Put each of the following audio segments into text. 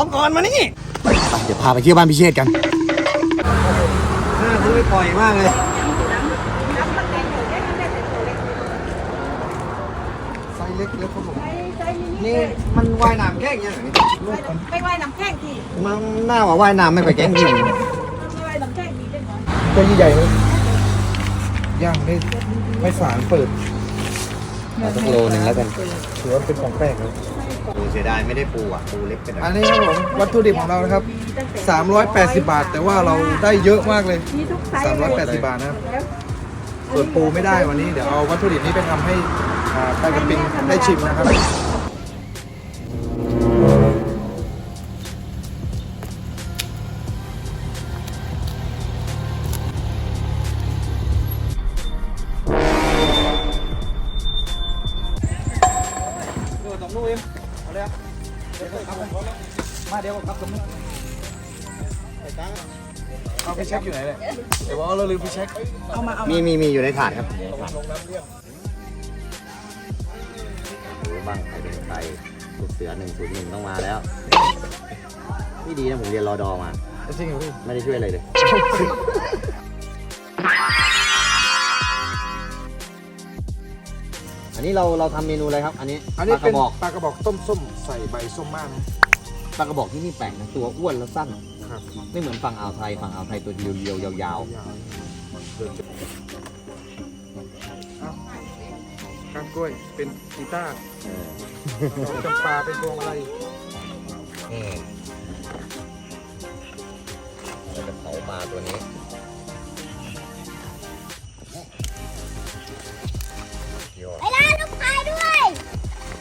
องก่อนมานี่เดี๋ยวพาไปเที่ยวบ้านพิเชษกันน่าซื้อไปปล่อยมากเลยไซส์เล็กเล็กครับผมนี่มันว่ายน้ำแค่ยังไงไม่ว่ายน้ำแข็งทีมันหน้าว่าว่ายน้ำไม่ไปแกล้งกินไม่ว่ายน้ำแข็งทีได้ไหมตัวใหญ่ๆเลยย่างได้ไม่ฝานเปิด เอาสักโลหนึ่งแล้วกัน ถือว่าเป็นของแปลกเลยปูเสียดายไม่ได้ปูอะปูเล็กไปหน่อยอันนี้ครับผมวัตถุดิบของเรานะครับ 380 บาท แต่ว่าเราได้เยอะมากเลยมีทุกไซส์380 บาทนะครับ ส่วนปูไม่ได้วันนี้เดี๋ยวเอาวัตถุดิบนี้ไปทำให้อ่าแป้งกระปิงได้ชิมนะครับ ดูตรงนู้นเองเอาเลยเดี๋ยวครับมาเดี๋ยวครับตรงนู้นไอ้ตังเอาไปเช็คอยู่ไหนเลยเดี๋ยวว่าเราลืมไปเช็คมีมีมีอยู่ในถาดครับดูบ้างใครเป็นใครลูกเสือหนึ่งศูนย์หนึ่งต้องมาแล้วนี่ดีนะผมเรียนรอดอมาจริงเหรอพี่ไม่ได้ช่วยอะไรเลย อันนี้เราเราทำเมนูอะไรครับ อันนี้อันนี้ปลากเป็ระนบอกปลากระบอกต้มส้มใส่ใบส้มมากนะปลากระบอกที่นี่แปลกนะตัวอ้วนแล้วสั้น ครับไม่เหมือนฝั่งอ่าวไทยฝั่งอ่าวไทยตัวเรียวๆยาวยาวก้านกล้วยเป็นกีตาร์ๆเออดอกจำปาเป็นพวงมาลัยนี่เราจะเผาปลาตัวนี้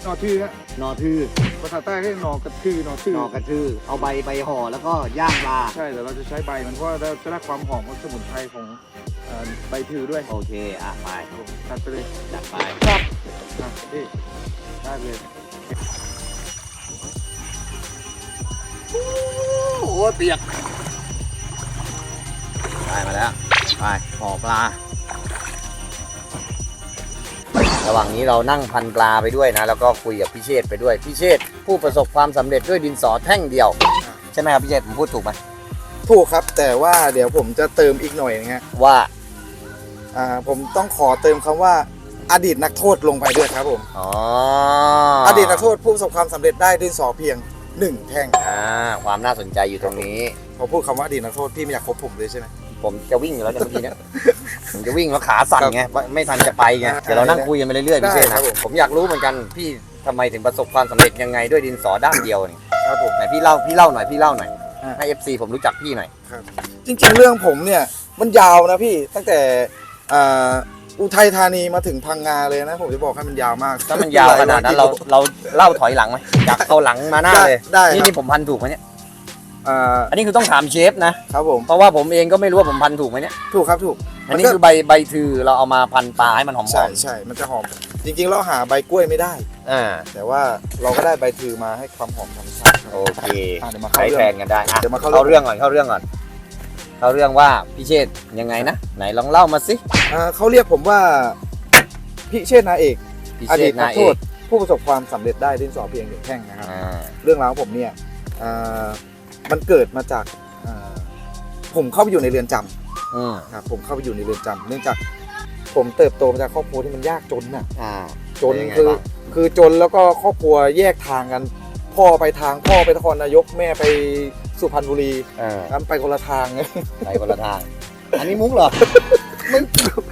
น่อทื่อฮะหนอทือภาษาใต้เรียกหน่อกระทือหน่อทื่อหนอกระทือเอาใบใบห่อแล้วก็ย่างปลาใช่แต่เราจะใช้ใบมันเพราะว่าเราจะได้ความหอมของสมุนไพรของเอ่อใบทือด้วยโอเคอะไปตัดไปเลยจัดไปครับอะนี่ได้เลยโอ้โหเปียกได้มาแล้วไปห่อปลา ระหว่างนี้เรานั่งพันปลาไปด้วยนะ แล้วก็คุยกับพี่เชษฐ์ไปด้วยพี่เชษฐ์ผู้ประสบความสำเร็จด้วยดินสอแท่งเดียว ใช่ไหมครับพี่เชษฐ์ผมพูดถูกไหมถูกครับ แต่ว่าเดี๋ยวผมจะเติมอีกหน่อยนะฮะว่าอ่าผมต้องขอเติมคำว่าอดีตนักโทษลงไปด้วยครับผมอ๋อออดีตนักโทษผู้ประสบความสำเร็จได้ดินสอเพียงหนึ่งแท่งอ่าความน่าสนใจอยู่ตรงนี้ พอพูดคำว่าอดีตนักโทษพี่ไม่อยากคบผมเลยใช่ไหม ผมจะวิ่งอยู่แล้วเนี่ยเมื่อกี้เนี่ยผมจะวิ่งแล้วขาสั่นไงไม่ทันจะไปไงเดี๋ยวเรานั่งคุยกันไปเรื่อยๆพี่เชษฐ์ได้ครันะบผมผมอยากรู้เหมือนกันพี่ทำไมถึงประสบความสำเร็จยังไงด้วยดินสอด้ามเดียวนี่ครับผมไหนพี่เล่าพี่เล่าหน่อยพี่เล่าหน่อยอ่าให้ FC ผมรู้จักพี่หน่อยจริง ๆ เรื่องผมเนี่ยมันยาวนะพี่ตั้งแต่อ่าอุทัยธานีมาถึงพังงาเลยนะ ผมจะบอกให้มันยาวมากถ้ามันยาวขนาดนั้นเราเราเล่าถอยหลังไหมจากเข้าหลังมาหน้าเลยได้นี่ครับนี่ผมพันถูกไหมเนี่ย อ่าอันนี้คือต้องถามเชฟนะ ครับผม เพราะว่าผมเองก็ไม่รู้ว่าผมพันถูกไหมเนี่ย ถูกครับถูกอันนี้คือใบใบทือเราเอามาพันปลาให้มันหอมใช่ใช่มันจะหอม จริงๆเราหาใบกล้วยไม่ได้ๆอ่า แต่ว่าเราก็ได้ใบถือมาให้ความหอมธรรมชาติครับ โอเคอะเดี๋ยวมาเข้าใช้เรื่แทองนกันได้อะเดี๋ยวมาเข้า เข้าเรื่องก่อนเข้าเรื่องก่อน เข้าเรื่องว่าพี่เชษฐ์ยังไงนะ ไหนลองเล่ามาสิอ่าเขาเรียกผมว่าพิเชษนาเอก พี่อเชดีษตฐ์นันากเอโทษกผู้ประสบความสำเร็จได้ดินสอเพียงหนึ่งแท่งนะครับ อ่า เรื่องราวของผมเนี่ยอ่า มันเกิดมาจากอ่าผมเข้าไปอยู่ในเรือนจำอืมครับผมเข้าไปอยู่ในเรือนจำเนื่องจากผมเติบโตมาจากครอบครัวที่มันยากจนน่ะอ่า จนเป็นยังไงคือบ้าง คือจนแล้วก็ครอบครัวแยกทางกัน พ่อไปทางพ่อไปนครนายกแม่ไปสุพรรณบุรีเอองั้นไปคนละทางไปคนละทาง อันนี้มุกเหรอมึง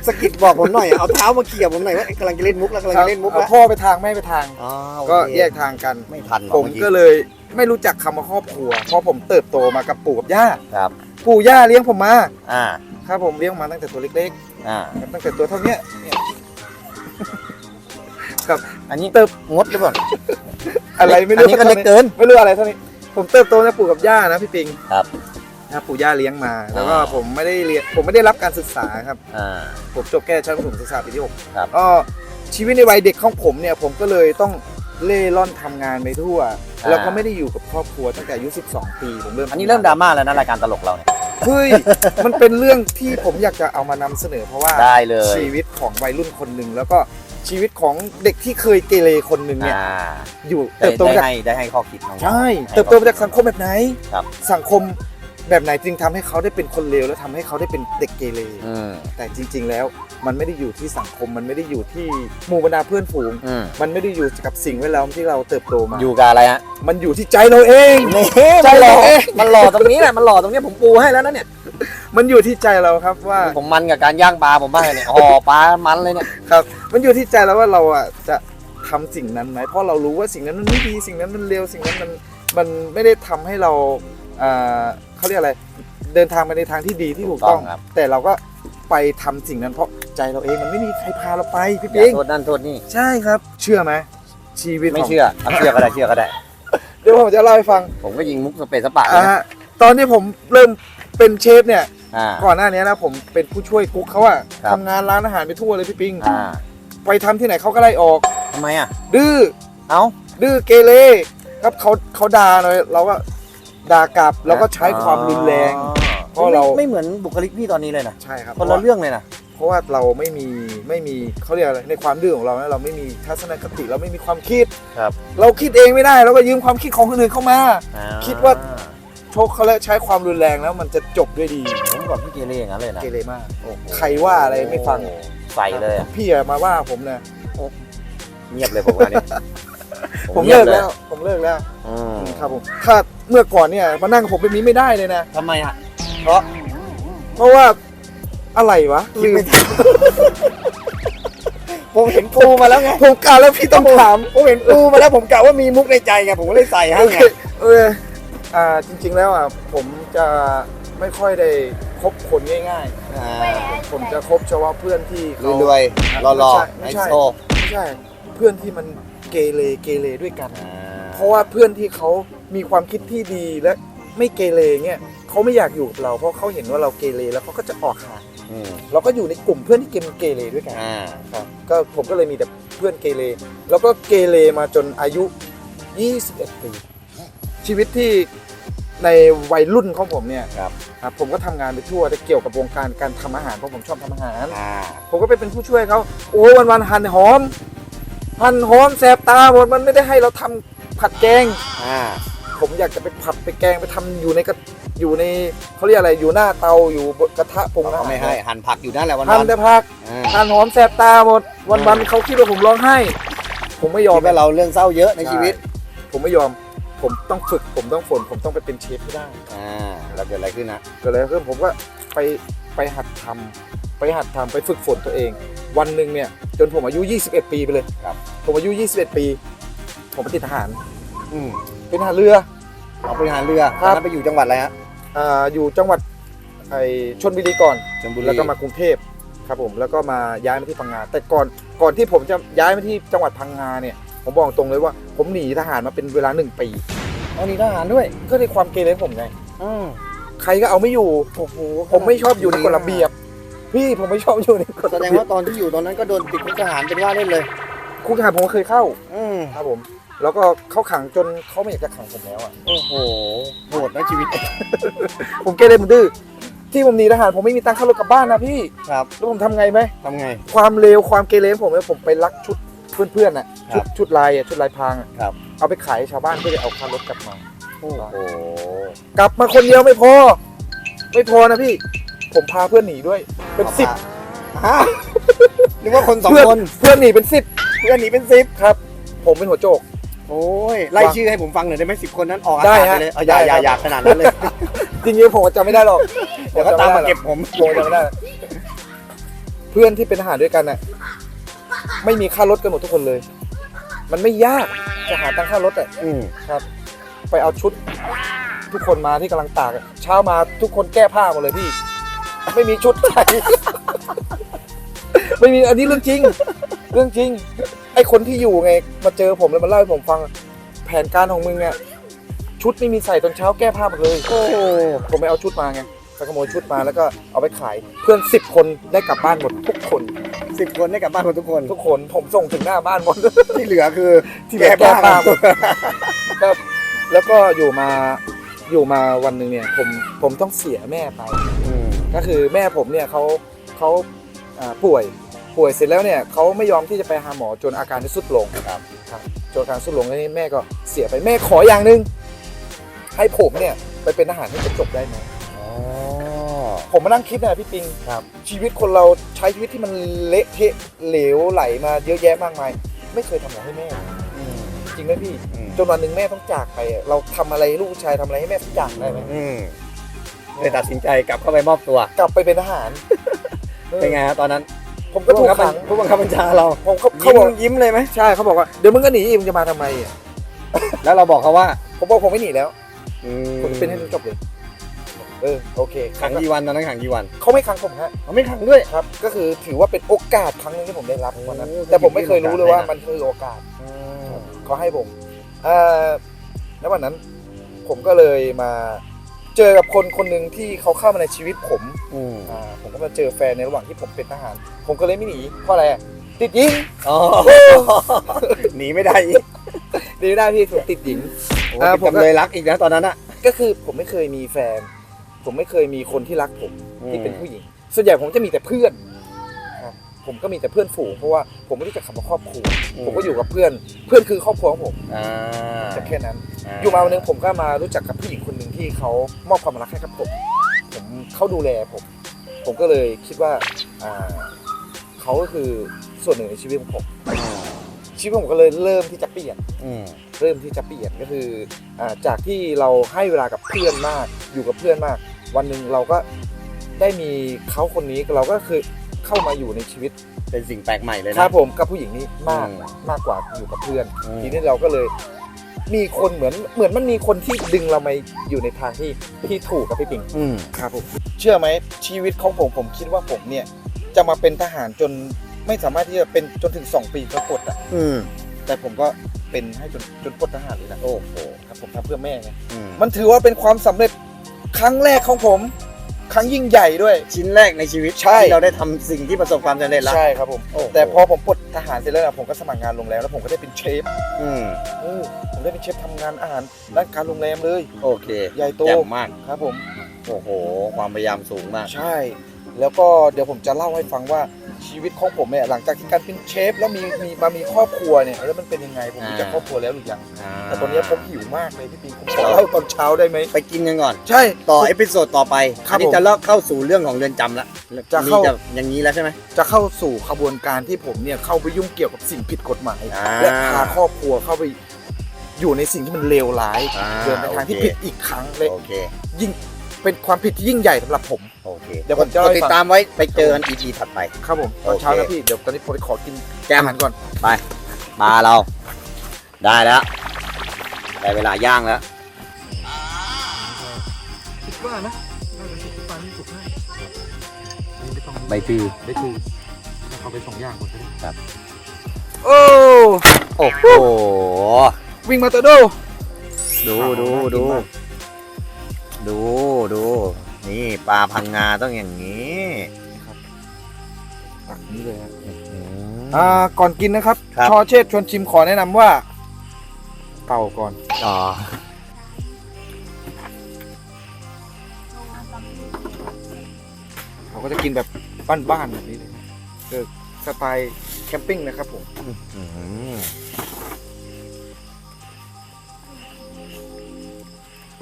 สะกิดบอกผมหน่อยเอาเท้ามาเขี่ยผมหน่อยว่ากำลังจะเล่นมุกแล้วกำลังจะเล่นมุกเอาแล้วพ่อไปทางแม่ไปทาง อ๋อโอเคก็แยกทางกัน ไม่ทันหรอผมเอก็เลย ไม่รู้จักคำว่าครอบครัว เพราะผมเติบโตมากับปู่กับย่าครับ ปู่ย่าเลี้ยงผมมาอ่า ครับผมเลี้ยงมาตั้งแต่ตัวเล็กอ่า ๆครับตั้งแต่ตัวเท่าเนี้ยเนี่ยอันนี้เติบงดหรือเปล่าอะไรไม่อัรู้นนี้ก็เล็กเกิน ไม่รู้อะไรเท่านี้ ผมเติบโตจากปู่กับย่านะพี่ปิงครับนะปู่ย่าเลี้ยงมา แล้วก็อ่า ผมไม่ได้เรียนผมไม่ได้รับการศึกษาครับ อ่า ผมจบแค่ชั้นประถมศึกษาปีที่หกครับ ก็ชีวิตในวัยเด็กของผมเนี่ย ผมก็เลยต้อง เล่ร่อนทำงานไปทั่ว แล้วก็ไม่ได้อยู่กับครอบครัวตั้งแต่อายุ12 ปีผมเริ่มอันนี้เริ่มดราม่าแล้วนะรายการตลกเราเนี่ย เฮ้ย มันเป็นเรื่องที่ผมอยากจะเอามานำเสนอเพราะว่าได้เลย ชีวิตของวัยรุ่นคนหนึ่งแล้วก็ชีวิตของเด็กที่เคยเกเรคนหนึ่งเนี่ยอ่าอยู่ได้เติบโตได้มาจากให้ได้ให้ข้อคิดน้องๆ ใช่ให้เติบโตมาจากสังคมแบบไหน ครับ สังคม แบบไหนจึงทำให้เขาได้เป็นคนเลวและทำให้เขาได้เป็นเด็กเกเร อืมแต่จริง ๆ แล้วมันไม่ได้อยู่ที่สังคมมันไม่ได้อยู่ที่หมู่บรรดาเพื่อนฝูง อืมมันไม่ได้อยู่กับสิ่งแวดล้อมที่เราเติบโตมา อยู่กับอะไรฮะมันอยู่ที่ใจเราเองใจมันหเราล่อเองมันหล่อตรงนี้แหละมันหล่อตรงนี้ผมปูให้แล้วนะเนี่ยมันอยู่ที่ใจเราครับว่าผมมันกับการย่างปลาผมบ้างเลยเนี่ยห่อปลามันเลยเนี่ยครับ มันอยู่ที่ใจเราว่าเราอะจะทำสิ่งนั้นไหมเพราะเรารู้ว่าสิ่งนั้นมันไม่ดีสิ่งนั้นมันเลวสิ่งนั้นมันมันไม่ได้ทำให้เราอ่า เขาเรียกอะไร เดินทางไปในทางที่ดีที่ถูกต้องครับ แต่เราก็ไปทำสิ่งนั้นเพราะใจเราเองมันไม่มีใครพาเราไปพี่อย่าปิ๊งโทษนั่นโทษนี่ ใช่ครับ เชื่อไหมชีวิตไม่ของเชื่อเอาเชื่อก็ได้เชื่อก็ได้ เดี๋ยวผมจะเล่าให้ฟังผมก็ยิงมุกสเปซสปะเลยอ่านะฮะตอนที่ผมเริ่มเป็นเชฟเนี่ย อ่า ก่อนหน้านี้นะผมเป็นผู้ช่วยกุ๊กเขาอะครับ ทำงานร้านอาหารไปทั่วเลยพี่ปิง อ่าไปทำที่ไหนเขาก็ไล่ออก ทำไมอะดื้อ เอ้าดื้อเกเรครับเขาเขาด่าเลยเราก็ ด่ากลับแล้วก็ใช้ความรุนแรง เพราะเราไม่ไม่เหมือนบุคลิกพี่ตอนนี้เลยนะใช่ครับคนละเรื่องเลยนะเพราะว่าเราไม่มีไม่มีเขาเรียกอะไรในความดื้อของเรานะเราไม่มีทัศนคติเราไม่มีความคิดครับ เราคิดเองไม่ได้เราก็ยืมความคิดของคนอื่นเข้ามาอ่คิดว่าโชคเขาและใช้ความรุนแรงแล้วมันจะจบด้วยดีผมกับพี่เกเรอย่างนั้นเลยนะเกเรมากโอ้โหใครว่าอะไรไม่ฟังใส่เลยอะพี่อะมาว่าผมนะเงียบเลยผมว่าเนี่ย ผมงีเลิยบกแล้ว ผมเลิกแล้วอืมครับผมถ้าเมื่อก่อนเนี่ยมานั่งกับผมแบบนี้ไม่ได้เลยนะ ทำไมอะ เพราะเพราะว่าอะไรวะลืมผมเห็นปูมาแล้วไง ผมกล่าวแล้วพี่ต้องถาม ผมเห็นปูมาแล้วผมกะว่ามีมุกในใจไงผมก็เลยใส่ให้โอไงเคเอออ่าจริง ๆ แล้วอะผมจะไม่ค่อยได้คบคนง่ายอ่าๆ ผมจะคบเฉพาะเพื่อนที่เขารวยๆหล่อๆไม่ไฮใช่โซไม่ใช่ เพื่อนที่มัน เกเรเกเรด้วยกันอ่าเพราะว่าเพื่อนที่เขามีความคิดที่ดีและไม่เกเรเงี้ยเขาไม่อยากอยู่กับเราเพราะเขาเห็นว่าเราเกเรแล้วเขาก็จะออกห่างอืมเราก็อยู่ในกลุ่มเพื่อนที่เกมเกเรด้วยกันอ่าครับก็ผมก็เลยมีแต่เพื่อนเกเรแล้วก็เกเรมาจนอายุ 21 ปี ชีวิตที่ในวัยรุ่นของผมเนี่ยครับครับผมก็ทำงานไปทั่วแต่เกี่ยวกับวงการการทำอาหารเพราะผมชอบทำอาหาร อ่าผมก็ไปเป็นผู้ช่วยเขาโอ้วันวันๆหั่นหอม หั่นหอมแสบตาหมดมันไม่ได้ให้เราทำผัดแกงอ่าผมอยากจะไปผัดไปแกงไปทำอยู่ในกระอยู่ในเขาเรียกอะไรอยู่หน้าเตาอยู่บนกระทะปรุงอาเขาหารไม่ให้หั่นผักอยู่นั่นแหละวันทำวันแต่ผักอ่าหั่นหอมแสบตาหมดวันวันๆเขาคิดว่าผมร้องไห้ ผมไม่ยอมคิดว่าเราเรื่องเศร้าเยอะในชีวิต ผมไม่ยอมผมต้องฝึกผมต้องฝนผมต้องไปเป็นเชฟให้ได้อ่าแล้วเกิดอะไรขึ้นนะก็เลยคือผมก็ไปไปหัดทำ ไปหัดทำไปฝึกฝนตัวเอง วันหนึ่งเนี่ยจนผมอายุ 21 ปีไปเลยครับ ผมอายุ 21 ปี ผมไปติดทหารอืมเป็นทหารเรือเอาไปหาเรือครับตอนนั้นไปอยู่จังหวัดอะไรฮะอ่าอยู่จังหวัดไอชนบุรีก่อนชลบุรีแล้วก็มากรุงเทพครับผมแล้วก็มาย้ายมาที่พังงา แต่ก่อนก่อนที่ผมจะย้ายมาที่จังหวัดพังงาเนี่ยผมบอกตรงเลยว่า ผมหนีทหารมาเป็นเวลาหนึ่งปีเอาหนีทหารด้วยก็ในความเกเรของผมไงอืมใครก็เอาไม่อยู่โอ้โหผมไม่ชอบอยู่ในกฎระเบียบ พี่ผมไม่ชอบอยู่ในกฎแสระดงเบียบว่าตอนที่อยู่ตอนนั้นก็โดนติดคุกทหารเป็นว่าเล่นเลย คุกทหารผมก็เคยเข้า อืมครับผม แล้วก็เข้าขังจนเขาไม่อยากจะขังผมแล้วอะ โอ้โหโหดนะชีวิต ผมเกเรผมดื้อที่ผมหนีทหารผมไม่มีตังค่ารถกลับบ้านนะพี่ครับ แล้วผมทำไงไหม ทำไง ความเลวความเกเรของผมเนี่ยผมไปลักชุดเพื่อนๆน่ะครัชุบดชุดลายอะชุดลายพรางอะครับ เอาไปขายให้ชาวบ้านเพื่อจะเอาค่ารถกลับมา โอ้โห กลับมาคนเดียวไม่พอ ไม่พอนะพี่ ผมพาเพื่อนหนีด้วย เป็นสิบฮะนึกว่าคนสองเพื่อนคนเพื่อนหนีเป็นสิบเพื่อนหนีเป็นสิบครับ ผมเป็นหัวโจก โอ้ยไล่ชื่อให้ผมฟังหน่อยได้ไหมสิบคนนั้นออกอาได้กาศฮะไปเลยเอาอย่าได้อย่าครับอย่าขนาดนั้นเลย จริงๆผมจำไม่ได้หรอกเดี๋ยวก็ตามมาเก็บผมผมจำไม่ได้เพื่อนที่เป็นทหารด้วยกันน่ะไม่มีค่ารถกันหมดทุกคนเลย มันไม่ยากจะหาตังค่ารถอะ อืมไปเอาชุด ทุกคนมาที่กำลังตากอะเช้ามาทุกคนแก้ผ้าหมดเลยพี่ ไม่มีชุดใส่ไม่มีอันนี้เรื่องจริง เรื่องจริง ไอคนที่อยู่ไง มาเจอผมแล้วมาเล่าให้ผมฟัง แผนการของมึงเนี่ยชุดไม่มีใส่ตอนเช้าแก้ผ้าหมดเลยโอ้โหผมไปเอาชุดมาไงไปขโมยชุดมาแล้วก็เอาไปขาย เพื่อนสิบคนได้กลับบ้านหมดทุกคนสิบคนได้กลับบ้านคนทุกคน ทุกคนผมส่งถึงหน้าบ้านหมดที่เหลือคือที่เหลือแก้ผ้าหมดครับแล้วก็อยู่มาอยู่มาวันหนึ่งเนี่ย ผมผมต้องเสียแม่ไปอืม ก็คือแม่ผมเนี่ยเขาเขาอ่าป่วยป่วยเสร็จแล้วเนี่ยเขาไม่ยอมที่จะไปหาหมอจนอาการที่สุดลงครับครับจนอาการสุดลงแล้วนี่แม่ก็เสียไปแม่ขออย่างหนึ่งให้ผมเนี่ยไปเป็นทหารให้จบๆได้ไหมอ๋อผมมานั่งคิดนะพี่ปิงครับ ชีวิตคนเราใช้ชีวิตที่มันเละเทะเหลวไหลมาเยอะแยะมากมาย ไม่เคยทำอะไรให้แม่อืมจริงไหมพี่อืมจนวันหนึ่งแม่ต้องจากไปอะเราทำอะไรให้ลูกผู้ชายทำอะไรให้แม่ต้องจากได้ไหมอืม เลยตัดสินใจกลับเข้าไปมอบตัว กลับไปเป็นทหาร เป็นไงฮะตอนนั้นผมก็ถูกขังผู้บังคับบัญชาเราผมเขาเขายิ้มบอกยิ้มเลยไหมใช่เขาบอกว่าเดี๋ยวมึงก็หนีอีกมึงจะมาทำไมอะแล้วเราบอกเขาว่าผมบอกผมไม่หนีแล้วอืมผมเป็นให้จบเลย เออโอเคขังกี่วันตอนนั้นขังกี่วันเขาไม่ขังผมฮะเขาไม่ขังด้วย ครับ ก็คือถือว่าเป็นโอกาสครั้งหนึงที่ผมได้รับวันนั้นโอ้แต่ผมไม่เคยรู้เลยว่าเป็นโอกาสมันคือโอกาส เขาให้ผมเอ่อแล้ววันนั้นผมก็เลยมา เจอกับคนคนหนึ่งที่เขาเข้ามาในชีวิตผมอืมอ่าผมก็มาเจอแฟนในระหว่างที่ผมเป็นทหาร ผมก็เลยไม่หนีเพราะอะไรอะติดยิงอ๋อหนีไม่ได้อีกหนีไม่ได้พี่ผมติดหญิง โอ้อ่าเป็นผมก็จำเลยรักอีกนะตอนนั้นอะก็คือผมไม่เคยมีแฟน ผมไม่เคยมีคนที่รักผมที่เป็นผู้หญิง ส่วนใหญ่ผมจะมีแต่เพื่อนครับ ผมก็มีแต่เพื่อนฝูงเพราะว่าผมไม่รู้จักคำว่าครอบครัวผมก็อยู่กับเพื่อน เพื่อนคือครอบครัวของผมอ่าจะแค่นั้น อยู่มาวันหนึงผมก็มารู้จักกับผู้หญิงคนหนึ่งที่เขามอบความรักให้กับผม ผมเขาดูแลผม ผมก็เลยคิดว่าอ่าเขาก็คือส่วนหนึ่งในชีวิตของผม ชีวิตผมก็เลยเริ่มที่จะเปลี่ยน อืมเริ่มที่จะเปลี่ยนก็คืออาจากที่เราให้เวลากับเพื่อนมาก อยู่กับเพื่อนมาก วันหนึ่งเราก็ได้มีเขาคนนี้เราก็คือ เข้ามาอยู่ในชีวิตเป็นสิ่งแปลกใหม่เลยคนะรับผมกับผู้หญิงนี้มากอืมมากกว่าอยู่กับเพื่อน อืม ทีนี้เราก็เลย มีคนเหมือนเหมือนมันมีคนที่ดึงเรามาอยู่ในทางที่ที่ถูกกับพี่ปิง อืม ครับผมเชื่อไหมชีวิตของผมผมคิดว่าผมเนี่ย จะมาเป็นทหารจนไม่สามารถที่จะเป็นจนถึง 2 ปีก็กดอะอืม แต่ผมก็เป็นให้จนจนปลดทหารเลยนะโอ้โหครับผมทำเพื่อแม่ไงอืมมันถือว่าเป็นความสำเร็จครั้งแรกของผม ครั้งยิ่งใหญ่ด้วย ชิ้นแรกในชีวิตใช่ ที่เราได้ทำสิ่งที่ประสบความสำเร็จแล้ว ใช่ครับผมโอ้โห แต่พอผมปลดทหารเสร็จแล้วนะผมก็สมัครงานโรงแรมแล้วผมก็ได้เป็นเชฟอืมเออผมได้เป็นเชฟทำงานอาหารร้านการโรงแรมเลย โอเคใหญ่โต แจ่มมาก ครับผม โอ้โห ความพยายามสูงมาก ใช่ แล้วก็เดี๋ยวผมจะเล่าให้ฟังว่า ชีวิตของผมเนี่ยหลังจากที่การเป็นเชฟแล้วมีมีมามีครอบครัวเนี่ยแล้วมันเป็นยังไงผมมีอ่าจากครอบครัวแล้วหรือยังอ่าแต่ตอนนี้ผมหิวมากเลยพี่ปีผมขอเล่าตอนเช้าได้ไหมไปกินกันก่อน ใช่ต่อเอพิโซดต่อไปครับอันนี้ผมจะเล่าเข้าสู่เรื่องของเรือนจำละจะเข้ามีอย่างนี้แล้วใช่ไหมจะเข้าสู่ขบวนการที่ผมเนี่ยเข้าไปยุ่งเกี่ยวกับสิ่งผิดกฎหมายอ่าและพาครอบครัวเข้าไปอยู่ในสิ่งที่มันเลวร้ายอ่าเดินในทางที่โอเคผิดอีกครั้งเลยโอเคยิ่งเป็นความผิดที่ยิ่งใหญ่สำหรับผม โอเค เดี๋ยวผมจะเล่าให้ติดฟังตามไว้ไปเจอกัน EP ถัดไป ครับผมตอนเช้าโอเคนะพี่ เดี๋ยวตอนนี้ผมไปขอกินแก้มอาหารก่อน ไปปลาเรา ได้แล้ว ได้เวลาย่างแล้ว คิดว่านะน่าจะสุกปลาที่สุกง่ายไม่ต้องใบตือได้คือเอาไปสองอย่างหมดเลยครับ โอ้ โอ้โห วิ่งมาเตอร์โด ดูดูดูดูดู นี่ปลาพังงาต้องอย่างนี้ตักนี้เลยฮะอืมอ่าก่อนกินนะครับ ครับชอเชษชวนชิมขอแนะนำว่า เป่าก่อนอ๋อเราก็จะกินแบบบ้านๆแบบนี้เลยเออสไตล์แคมปิ้งนะครับผมอืม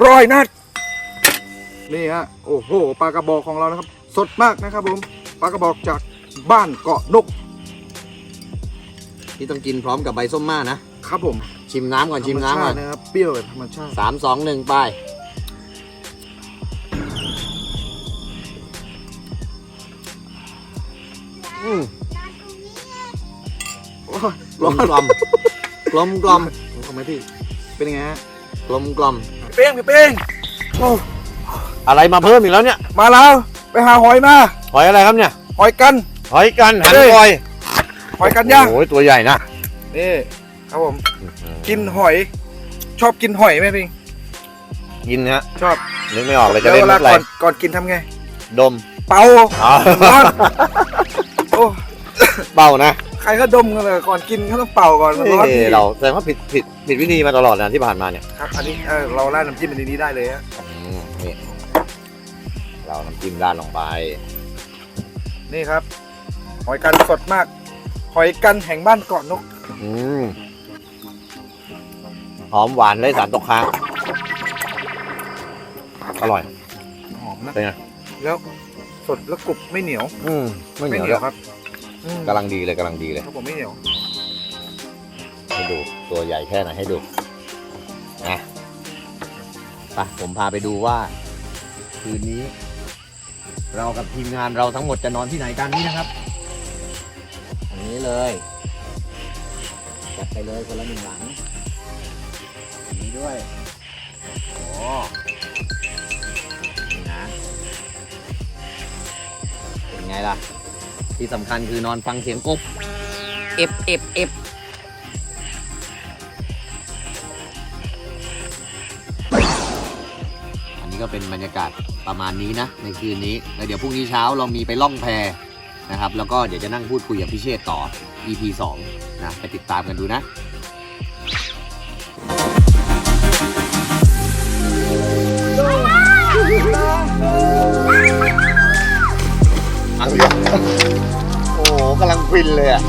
ร้อยนัด นี่ฮะโอ้โหปลากระบอกของเรานะครับ สดมากนะครับผมปลากระบอกจากบ้านเกาะนกนี่ต้องกินพร้อมกับใบส้มม่านะ ครับผมชิมน้ำก่อนชิมน้ำก่อนธรรชาตินะครับเปรี้ยวแบบธรรมชาติสามสองหนึ่งไป อืมโอ้ยกลมกลอมกลมกลอมทำไมพี่เป็นยังไงฮะ กลมกลอม พี่เป้งพี่เป้งโอ้ อะไรมาเพิ่มอีกแล้วเนี่ย มาแล้ว ไปหาหอยมา หอยอะไรครับเนี่ย หอยกัน หอยกันหันเฮ้ยคอย หอยกันย่างโอ้ยตัวใหญ่นะ นี่ครับผม กินหอย ชอบกินหอยไหมพี่กินฮะ ชอบ นึกไม่ออกเลยจะแล้วเล่นเวมุลากอะไรก่อนก่อนกินทำไง ดม เป่าอ๋อร้อนโอ้เป่านะ ใครก็ดมกันเลยก่อนกินเขาต้องเป่าก่อนมันร้อนเอ้พี่ยเราแสดงว่าผิดผิดผิดวิธีมาตลอดนะที่ผ่านมาเนี่ย ครับ อันนี้เออเราราดน้ำจิ้มอันนี้ได้เลยฮะอืมนี่ เราน้ำจิ้มราดลงไป นี่ครับ หอยกันสดมาก หอยกันแห่งบ้านเกาะนก อืมหอมหวานเลยสารตกค้างอร่อย หอมนะ เป็นไง แล้วสดแล้วกรุบไม่เหนียว อืมไม่เหนียวไม่เหนีแล้ยววครับอืมกำลังดีเลยกำลังดีเลย ครับผมไม่เหนียว ให้ดูตัวใหญ่แค่ไหนให้ดูนะไปผมพาไปดูว่า คืนนี้ เรากับทีมงานเราทั้งหมดจะนอนที่ไหนกันนี่นะครับ อันนี้เลยจัดไปเลยคนละหนึ่งหลังอันนี้ด้วยโอ้นี่นะเป็นไงล่ะ ที่สำคัญคือนอนฟังเสียงกบเอฟเอฟเอฟ นนี้ก็เป็นบรรยากาศประมาณนี้นะในคืนนี้แล้วเดี๋ยวพรุ่งนี้เช้าเรามีไปล่องแพนะครับ แล้วก็เดี๋ยวจะนั่งพูดคุยกับพี่เชษต่อ EP 2นะไปติดตามกันดูนะอังเดียโอ้โหกำลังฟินเลยอะ